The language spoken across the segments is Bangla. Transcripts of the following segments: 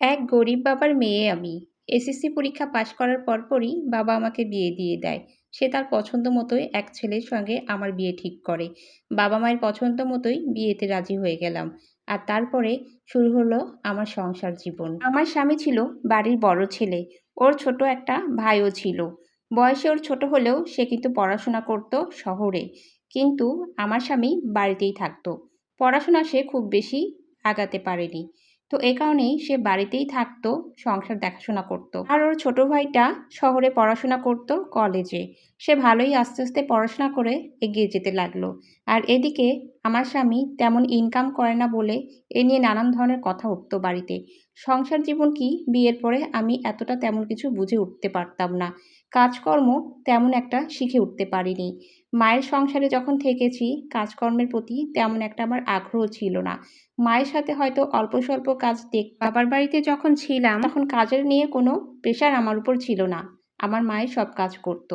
এক গরিব বাবার মেয়ে আমি। এসএসসি পরীক্ষা পাশ করার পরপরই বাবা আমাকে বিয়ে দিয়ে দেয়। সে তার পছন্দ মতোই এক ছেলের সঙ্গে আমার বিয়ে ঠিক করে। বাবা মায়ের পছন্দ মতোই বিয়েতে রাজি হয়ে গেলাম। আর তারপরে শুরু হলো আমার সংসার জীবন। আমার স্বামী ছিল বাড়ির বড় ছেলে। ওর ছোট একটা ভাইও ছিল। বয়সে ওর ছোট হলেও সে কিন্তু পড়াশোনা করত শহরে। কিন্তু আমার স্বামী বাড়িতেই থাকতো। পড়াশোনা সে খুব বেশি আগাতে পারেনি। তো এ কারণেই সে বাড়িতেই থাকতো, সংসার দেখাশোনা করত। আর ওর ছোট ভাইটা শহরে পড়াশোনা করত কলেজে। সে ভালোই আস্তে আস্তে পড়াশোনা করে এগিয়ে যেতে লাগল। আর এদিকে আমার স্বামী তেমন ইনকাম করে না বলে এ নিয়ে নানান ধরনের কথা উঠত বাড়িতে। সংসার জীবন কি বিয়ের পরে আমি এতটা তেমন কিছু বুঝে উঠতে পারতাম না। কাজকর্ম তেমন একটা শিখে উঠতে পারিনি। মায়ের সংসারে যখন থেকেছি, কাজকর্মের প্রতি তেমন একটা আমার আগ্রহ ছিল না। মায়ের সাথে হয়তো অল্প স্বল্প কাজ দেখ বাবার বাড়িতে যখন ছিলাম, তখন কাজের নিয়ে কোনো প্রেশার আমার উপর ছিল না। আমার মায়ের সব কাজ করত।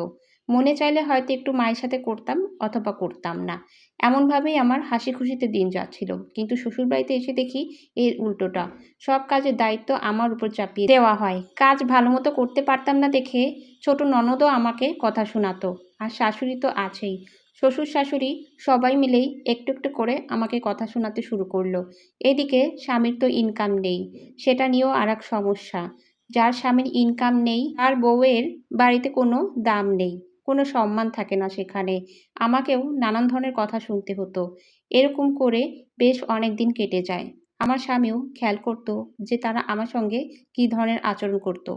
মনে চাইলে হয়তো একটু মায়ের সাথে করতাম, অথবা করতাম না। এমনভাবেই আমার হাসি খুশিতে দিন যাচ্ছিল। কিন্তু শ্বশুরবাড়িতে এসে দেখি এর উল্টোটা। সব কাজের দায়িত্ব আমার উপর চাপিয়ে দেওয়া হয়। কাজ ভালো মতো করতে পারতাম না দেখে ছোট ননদও আমাকে কথা শোনাতো। আর শাশুড়ি তো আছেই। শ্বশুর শাশুড়ি সবাই মিলেই একটু একটু করে আমাকে কথা শোনাতে শুরু করল। এদিকে স্বামীর তো ইনকাম নেই। সেটা নিয়েও আর সমস্যা। যার স্বামীর ইনকাম নেই আর বউয়ের বাড়িতে কোনো দাম নেই। কোনো সম্মান থাকে না সেখানে। আমাকেও নানান ধরনের কথা শুনতে হতো। এরকম করে বেশ অনেক দিন কেটে যায়। আমার স্বামীও খেয়াল করতো যে তারা আমার সঙ্গে কী ধরনের আচরণ করত।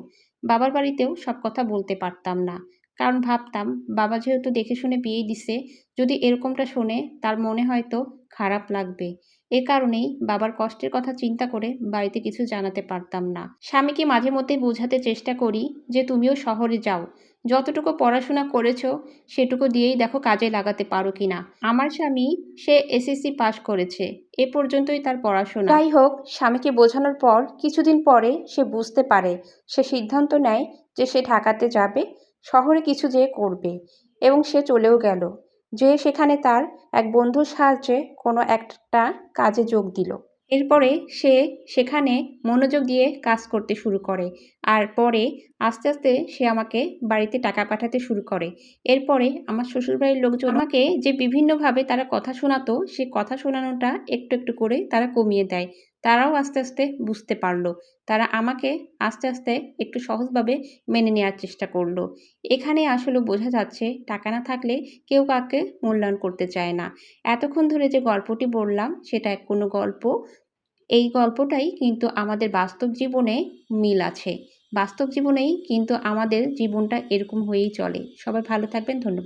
বাবার বাড়িতেও সব কথা বলতে পারতাম না। কারণ ভাবতাম, বাবা যেহেতু দেখে শুনে বিয়ে দিছে, যদি এরকমটা শোনে তার মনে হয়তো খারাপ লাগবে। এ কারণেই বাবার কষ্টের কথা চিন্তা করে বাড়িতে কিছু জানাতে পারতাম না। স্বামীকে মাঝে মধ্যে বোঝাতে চেষ্টা করি যে, তুমিও শহরে যাও। যতটুকু পড়াশোনা করেছ, সেটুকু দিয়েই দেখো কাজে লাগাতে পারো কি না। আমার স্বামী, সে এসএসসি পাশ করেছে। এ পর্যন্তই তার পড়াশোনা। যাই হোক, স্বামীকে বোঝানোর পর কিছুদিন পরে সে বুঝতে পারে, সে সিদ্ধান্ত নেয় যে সে ঢাকাতে যাবে, শহরে কিছু যেয়ে করবে, এবং সে চলেও গেল। যে সেখানে তার এক বন্ধুর সাহায্যে কোনো একটা কাজে যোগ দিল। এরপরে সে সেখানে মনোযোগ দিয়ে কাজ করতে শুরু করে আর পরে আস্তে আস্তে সে আমাকে বাড়িতে টাকা পাঠাতে শুরু করে। এরপরে আমার শ্বশুরবাড়ির লোকজন আমাকে যে বিভিন্নভাবে তারা কথা শোনাতো, সে কথা শোনানোটা একটু একটু করে তারা কমিয়ে দেয়। তারাও আস্তে আস্তে বুঝতে পারল। তারা আমাকে আস্তে আস্তে একটু সহজভাবে মেনে নেওয়ার চেষ্টা করল। এখানে আসলে বোঝা যাচ্ছে, টাকা না থাকলে কেউ কাউকে মূল্যায়ন করতে চায় না। এতক্ষণ ধরে যে গল্পটি বললাম, সেটা এক কোনো গল্প। এই গল্পটাই কিন্তু আমাদের বাস্তব জীবনে মিল আছে। বাস্তব জীবনেই কিন্তু আমাদের জীবনটা এরকম হয়েই চলে। সবাই ভালো থাকবেন, ধন্যবাদ।